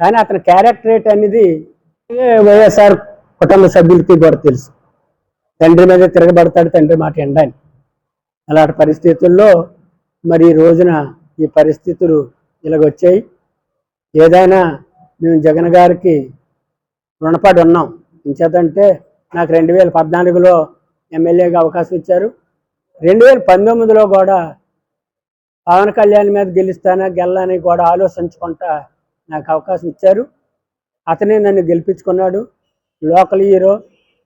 కానీ అతని క్యారెక్టరేట్ అనేది ఏ వైఎస్ఆర్ కుటుంబ సభ్యులకి కూడా తెలుసు. తండ్రి మీద తిరగబడతాడు తండ్రి మాట ఎండని అలాంటి పరిస్థితుల్లో మరి ఈ రోజున ఈ పరిస్థితులు ఇలాగొచ్చాయి. ఏదైనా మేము జగన్ గారికి రుణపడి ఉన్నాం. ఇంచేతంటే నాకు రెండు వేల పద్నాలుగులో ఎమ్మెల్యేగా అవకాశం ఇచ్చారు. రెండు వేల పంతొమ్మిదిలో కూడా పవన్ కళ్యాణ్ మీద గెలుస్తానా గెల్లని కూడా ఆలోచించుకుంటా నాకు అవకాశం ఇచ్చారు. అతనే నన్ను గెలిపించుకున్నాడు. Local hero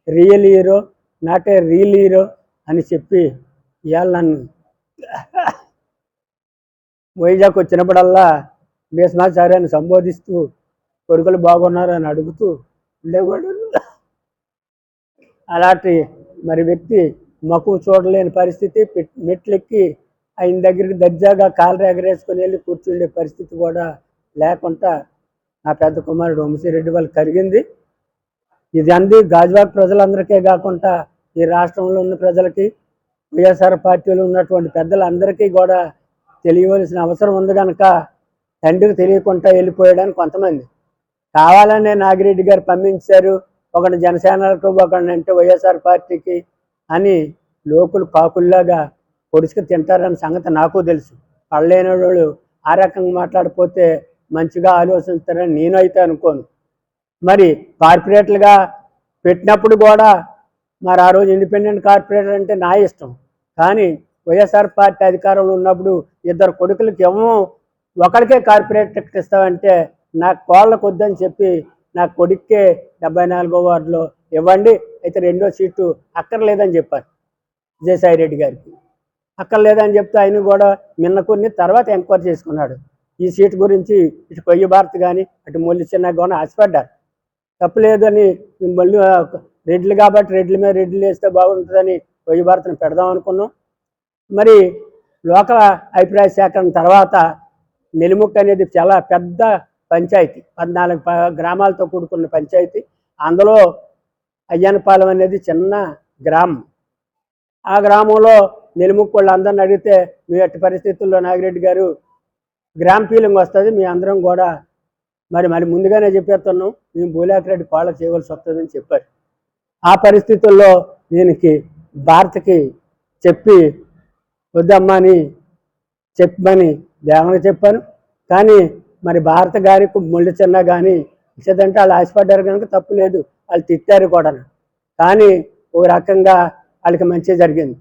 real hero not a real hero అని చెప్పి ఇవాళ నన్ను వైజాగ్ వచ్చినప్పుడల్లా భీష్మాచార్యాన్ని సంబోధిస్తూ కొడుకులు బాగున్నారని అడుగుతూ ఉండేవాడు. అలాంటి మరి వ్యక్తి మక్కువ చూడలేని పరిస్థితి. మెట్లెక్కి ఆయన దగ్గరికి దర్జాగా కాలు ఎగరేసుకొని వెళ్ళి కూర్చుండే పరిస్థితి కూడా లేకుండా నా పెద్ద కుమారుడు వంశీరెడ్డి వాళ్ళు కలిగింది. ఇది అంది గాజువాక్ ప్రజలందరికీ కాకుండా ఈ రాష్ట్రంలో ఉన్న ప్రజలకి వైఎస్ఆర్ పార్టీలో ఉన్నటువంటి పెద్దలందరికీ కూడా తెలియవలసిన అవసరం ఉంది కనుక తండ్రికి తెలియకుండా వెళ్ళిపోయాడని కొంతమంది. కావాలనే నాగిరెడ్డి గారు పంపించారు. ఒకటి జనసేనలకు ఒకటి అంటే వైఎస్ఆర్ పార్టీకి అని లోకులు కాకుల్లాగా పొడుచుకు తింటారన్న సంగతి నాకు తెలుసు. పళ్ళైన వాళ్ళు ఆ రకంగా మాట్లాడిపోతే మంచిగా ఆలోచిస్తారని నేనైతే అనుకోను. మరి కార్పొరేట్లుగా పెట్టినప్పుడు కూడా మరి ఆ రోజు ఇండిపెండెంట్ కార్పొరేటర్ అంటే నా ఇష్టం. కానీ వైఎస్ఆర్ పార్టీ అధికారంలో ఉన్నప్పుడు ఇద్దరు కొడుకులకి ఏమో ఒకరికే కార్పొరేట్ టికెట్ ఇస్తామంటే నా కోళ్ళకు వద్దని చెప్పి నా కొడుక్కే డెబ్బై నాలుగో వార్డులో ఇవ్వండి అయితే రెండో సీటు అక్కర్లేదని చెప్పారు విజయసాయి రెడ్డి గారికి. అక్కర్లేదని చెప్తే ఆయన కూడా మిన్న కొన్ని తర్వాత ఎంక్వైరీ చేసుకున్నాడు. ఈ సీటు గురించి ఇటు కొయ్య భారత్ కానీ అటు మొల్లి చిన్న కానీ ఆశపడ్డారు. తప్పులేదు మళ్ళీ రెడ్లు కాబట్టి రెడ్ల మీద రెడ్లు వేస్తే బాగుంటుందని కొయ్య భారత్ని పెడదాం అనుకున్నాం. మరి లోకల్ అభిప్రాయ సేకరణ తర్వాత నెలిముక్క అనేది చాలా పెద్ద పంచాయతీ. పద్నాలుగు గ్రామాలతో కూడుకున్న పంచాయతీ. అందులో అయ్యన్నపాలెం అనేది చిన్న గ్రామం. ఆ గ్రామంలో నెలిముక్కు వాళ్ళు అందరిని అడిగితే మీ ఎట్టి పరిస్థితుల్లో నాగిరెడ్డి గారు గ్రామ్ ఫీలింగ్ వస్తుంది మీ అందరం కూడా. మరి మరి ముందుగానే చెప్పేస్తున్నాం మేము బూలాకిరెడ్డి కోళ్ళ చేయవలసి వస్తుందని చెప్పారు. ఆ పరిస్థితుల్లో దీనికి భారత్కి చెప్పి వద్దమ్మా అని చెప్పమని దేవనకి చెప్పాను. కానీ మరి భారత గారికి ముళ్ళు చిన్న కానీ ఇచ్చేదంటే వాళ్ళు ఆశపడ్డారు కనుక తప్పు లేదు వాళ్ళు తిట్టారు కూడా కానీ ఓ రకంగా వాళ్ళకి మంచి జరిగింది.